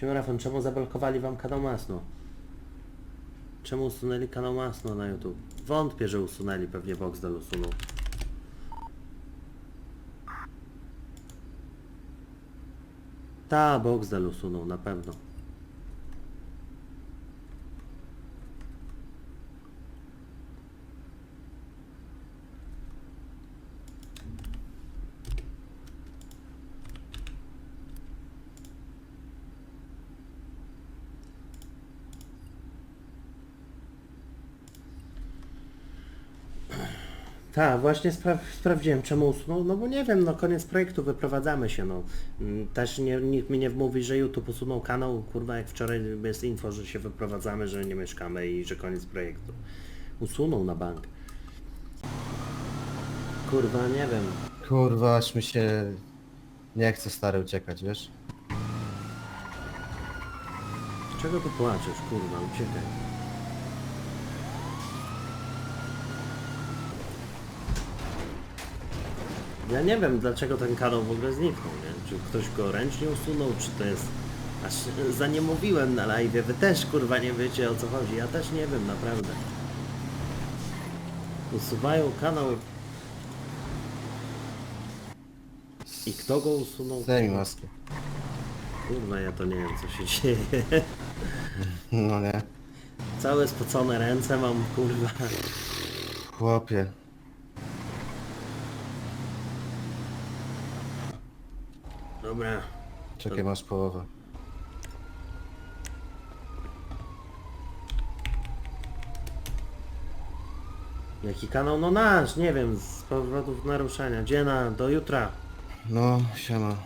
Siema Rafon, czemu zablokowali wam kanał Masno? Czemu usunęli kanał Masno na YouTube? Wątpię, że usunęli, pewnie Voxdel usunął. Ta, Boxdel usunął, na pewno. Tak, właśnie spra sprawdziłem czemu usunął, no bo nie wiem, no koniec projektu, wyprowadzamy się, no. Mm, Też nie, nikt mi nie wmówi, że YouTube usunął kanał, kurwa, jak wczoraj jest info, że się wyprowadzamy, że nie mieszkamy i że koniec projektu. Usunął na bank. Kurwa, nie wiem. Kurwa, aż mi się nie chce stary uciekać, wiesz? Czego ty płaczesz, kurwa, uciekaj. Ja nie wiem, dlaczego ten kanał w ogóle zniknął, nie? Czy ktoś go ręcznie usunął, czy to jest... Aż za nie mówiłem na live, wy też kurwa nie wiecie o co chodzi, ja też nie wiem, naprawdę. Usuwają kanał... I kto go usunął? Zdejmij maskę. Kurwa, ja to nie wiem co się dzieje. No nie. Całe spocone ręce mam, kurwa. Chłopie. Dobra. Czekaj, masz połowę. Jaki kanał? No nasz, nie wiem, z powodów naruszenia. Dziena, do jutra. No, siema.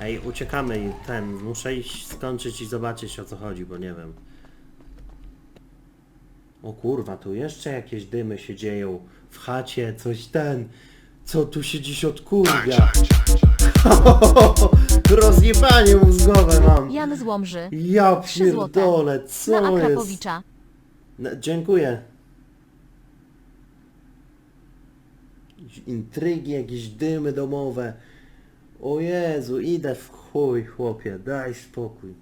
Ej, uciekamy i ten, muszę iść skończyć i zobaczyć o co chodzi, bo nie wiem. O kurwa, tu jeszcze jakieś dymy się dzieją. W chacie, coś ten. Co tu się dziś odkurwia? Rozjebanie mózgowe mam. Jan z Łomży. Ja Trzy złote. pierdolę, Na co jest? Akrapowicza. No, dziękuję. Jakieś Intrygi, jakieś dymy domowe. O Jezu, idę w chuj, chłopie, daj spokój.